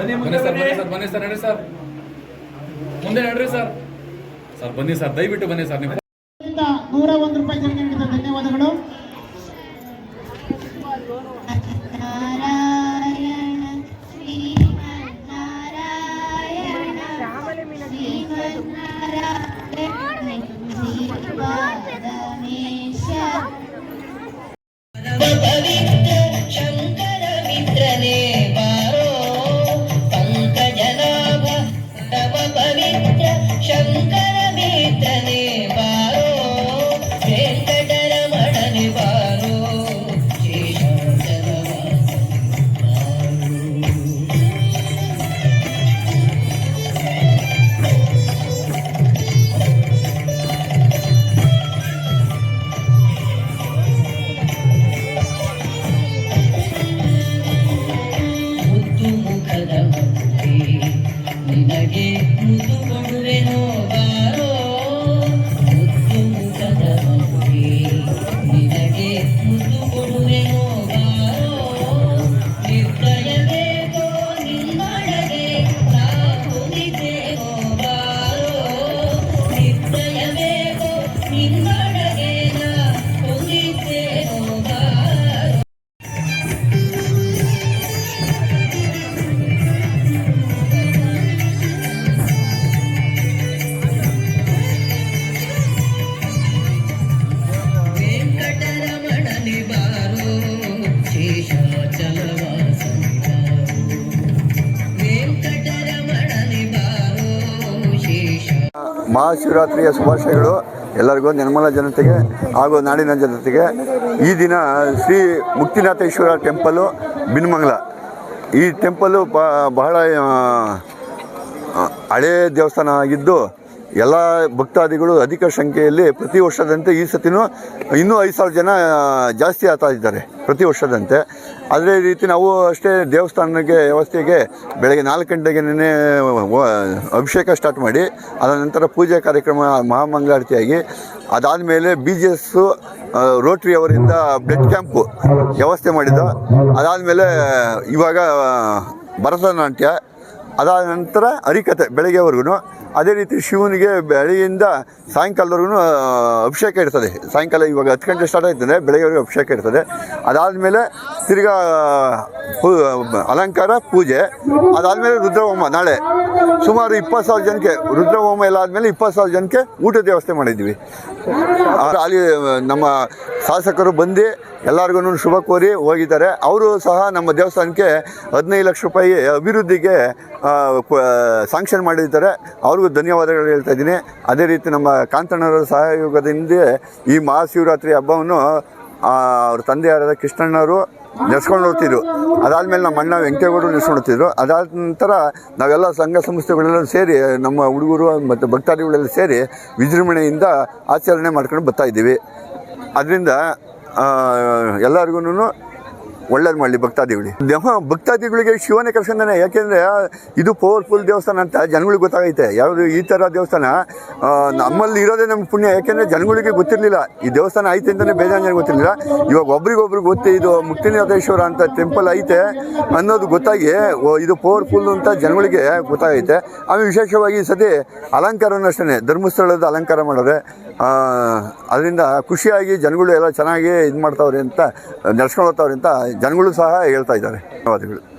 ಬನ್ನಿ ಸರ್ ಬನ್ನಿ ಸರ್ ಬನ್ನಿ ಸರ್ ನಡ್ರಿ ಸರ್. ಮುಂದೆ ನಡ್ರಿ ಸರ್. ಸರ್ ಬನ್ನಿ ಸರ್ ದಯವಿಟ್ಟು ಬನ್ನಿ ಸರ್ ನೀವು ನೂರ ಒಂದು ರೂಪಾಯಿ ಧನ್ಯವಾದಗಳು. ನಿನಗೆ ಮುದು ಕೊಡುವೆನೋ ಬಾರೋ ಮಹಾಶಿವರಾತ್ರಿಯ ಶುಭಾಶಯಗಳು ಎಲ್ಲರಿಗೂ ನಿರ್ಮಲ ಜನತೆಗೆ ಹಾಗೂ ನಾಡಿನ ಜನತೆಗೆ. ಈ ದಿನ ಶ್ರೀ ಮುಕ್ತಿನಾಥೇಶ್ವರ ಟೆಂಪಲು ಬಿನ್ಮಂಗ್ಲ. ಈ ಟೆಂಪಲು ಬಹಳ ಹಳೇ ದೇವಸ್ಥಾನ ಆಗಿದ್ದು ಎಲ್ಲ ಭಕ್ತಾದಿಗಳು ಅಧಿಕ ಸಂಖ್ಯೆಯಲ್ಲಿ ಪ್ರತಿ ವರ್ಷದಂತೆ ಈ ಸತಿನೂ ಇನ್ನೂ ಐದು ಸಾವಿರ ಜನ ಜಾಸ್ತಿ ಆಗ್ತಾ ಇದ್ದಾರೆ ಪ್ರತಿ ವರ್ಷದಂತೆ. ಅದೇ ರೀತಿ ನಾವು ಅಷ್ಟೇ ದೇವಸ್ಥಾನಕ್ಕೆ, ವ್ಯವಸ್ಥೆಗೆ ಬೆಳಗ್ಗೆ ನಾಲ್ಕು ಗಂಟೆಗೆ ಅಭಿಷೇಕ ಸ್ಟಾರ್ಟ್ ಮಾಡಿ, ಅದರ ನಂತರ ಪೂಜೆ ಕಾರ್ಯಕ್ರಮ, ಮಹಾಮಂಗಳಾರತಿಯಾಗಿ, ಅದಾದಮೇಲೆ ಬಿ ಜಿ ಎಸ್ಸು ರೋಟ್ರಿ ಅವರಿಂದ ಬ್ಲಡ್ ಕ್ಯಾಂಪು ವ್ಯವಸ್ಥೆ ಮಾಡಿದ್ದು. ಅದಾದಮೇಲೆ ಇವಾಗ ಭರತನಾಟ್ಯ, ಅದಾದ ನಂತರ ಹರಿಕತೆ ಬೆಳಗ್ಗೆವರೆಗೂ ಅದೇ ರೀತಿ ಶಿವನಿಗೆ ಬೆಳೆಯಿಂದ ಸಾಯಂಕಾಲದವರೆಗೂ ಅಭಿಷೇಕ ಇರ್ತದೆ. ಸಾಯಂಕಾಲ ಇವಾಗ ಹತ್ತು ಗಂಟೆ ಸ್ಟಾರ್ಟ್ ಆಯ್ತದೆ ಬೆಳಗ್ಗೆವರೆಗೂ ಅಭಿಷೇಕ ಇರ್ತದೆ. ಅದಾದಮೇಲೆ ತಿರ್ಗಾ, ಪೂ, ಅಲಂಕಾರ, ಪೂಜೆ, ಅದಾದಮೇಲೆ ರುದ್ರಹೋಮ ನಾಳೆ. ಸುಮಾರು ಇಪ್ಪತ್ತು ಸಾವಿರ ಜನಕ್ಕೆ, ರುದ್ರಹೋಮ ಎಲ್ಲ ಆದಮೇಲೆ ಇಪ್ಪತ್ತು ಸಾವಿರ ಜನಕ್ಕೆ ಊಟದ ವ್ಯವಸ್ಥೆ ಮಾಡಿದ್ವಿ ಅಲ್ಲಿ, ನಮ್ಮ ಶಾಸಕರು ಬಂದು ಎಲ್ಲರಿಗೂ ಶುಭ ಕೋರಿ ಹೋಗಿದ್ದಾರೆ. ಅವರು ಸಹ ನಮ್ಮ ದೇವಸ್ಥಾನಕ್ಕೆ ಹದಿನೈದು ಲಕ್ಷ ರೂಪಾಯಿ ಅಭಿವೃದ್ಧಿಗೆ ಸಾಂಕ್ಷನ್ ಮಾಡಿದ್ದಾರೆ. ಅವ್ರಿಗೂ ಧನ್ಯವಾದಗಳು ಹೇಳ್ತಾ ಇದ್ದೀನಿ. ಅದೇ ರೀತಿ ನಮ್ಮ ಕಾಂತಣ್ಣರ ಸಹಯೋಗದಿಂದ ಈ ಮಹಾಶಿವರಾತ್ರಿ ಹಬ್ಬವನ್ನು ಅವ್ರ ತಂದೆಯಾದ ಕೃಷ್ಣಣ್ಣವರು ನೆಸ್ಕೊಂಡು ಹೋಗ್ತಿದ್ರು ಅದಾದಮೇಲೆ ನಮ್ಮ ಅಣ್ಣ ವೆಂಕಟೇಗೌಡರು ನೆಡ್ಸ್ಕೊಂಡು ಹೋಗ್ತಿದ್ರು ಅದಾದ ನಂತರ ನಾವೆಲ್ಲ ಸಂಘ ಸಂಸ್ಥೆಗಳೆಲ್ಲ ಸೇರಿ, ನಮ್ಮ ಹುಡುಗರು ಮತ್ತು ಭಕ್ತಾದಿಗಳೆಲ್ಲ ಸೇರಿ ವಿಜೃಂಭಣೆಯಿಂದ ಆಚರಣೆ ಮಾಡ್ಕೊಂಡು ಬರ್ತಾ ಇದ್ದೀವಿ. ಅದರಿಂದ ಎಲ್ಲರಿಗೂ ಒಳ್ಳೇದು ಮಾಡಲಿ ಭಕ್ತಾದಿಗಳಿಗೆ ದೇವ ಭಕ್ತಾದಿಗಳಿಗೆ ಶಿವನೇ ಕರ್ಸ್ಕೊಂಡಾನೆ ಯಾಕೆಂದರೆ ಇದು ಪವರ್ಫುಲ್ ದೇವಸ್ಥಾನ ಅಂತ ಜನಗಳಿಗೆ ಗೊತ್ತಾಗೈತೆ. ಯಾವುದು ಈ ಥರ ದೇವಸ್ಥಾನ? ನಮ್ಮಲ್ಲಿ ಇರೋದೇ ನಮ್ಗೆ ಪುಣ್ಯ. ಯಾಕೆಂದರೆ, ಜನಗಳಿಗೆ ಗೊತ್ತಿರಲಿಲ್ಲ. ಈ ದೇವಸ್ಥಾನ ಐತೆ ಅಂತಲೇ ಬೇಜಾರು ಜನ ಗೊತ್ತಿರಲಿಲ್ಲ. ಇವಾಗ ಒಬ್ರಿಗೊಬ್ರಿಗೆ ಗೊತ್ತು ಇದು ಮುಕ್ತಿನಾಥೇಶ್ವರ ಅಂತ ಟೆಂಪಲ್ ಐತೆ ಅನ್ನೋದು ಗೊತ್ತಾಗಿ ಇದು ಪವರ್ಫುಲ್ ಅಂತ ಜನಗಳಿಗೆ ಗೊತ್ತಾಗೈತೆ. ಆಮೇಲೆ ವಿಶೇಷವಾಗಿ ಈ ಸತಿ ಅಲಂಕಾರನೂ ಅಷ್ಟೇ ಧರ್ಮಸ್ಥಳದ ಅಲಂಕಾರ ಮಾಡೋರೆ ಅದರಿಂದ ಖುಷಿಯಾಗಿ ಜನಗಳು ಎಲ್ಲ ಚೆನ್ನಾಗಿ ಇದು ಮಾಡ್ತಾವ್ರಿ ಅಂತ ನಡ್ಸ್ಕೊಂಡು ಅಂತ ಜನಗಳು ಸಹ ಹೇಳ್ತಾ ಇದ್ದಾರೆ. ಧನ್ಯವಾದಗಳು.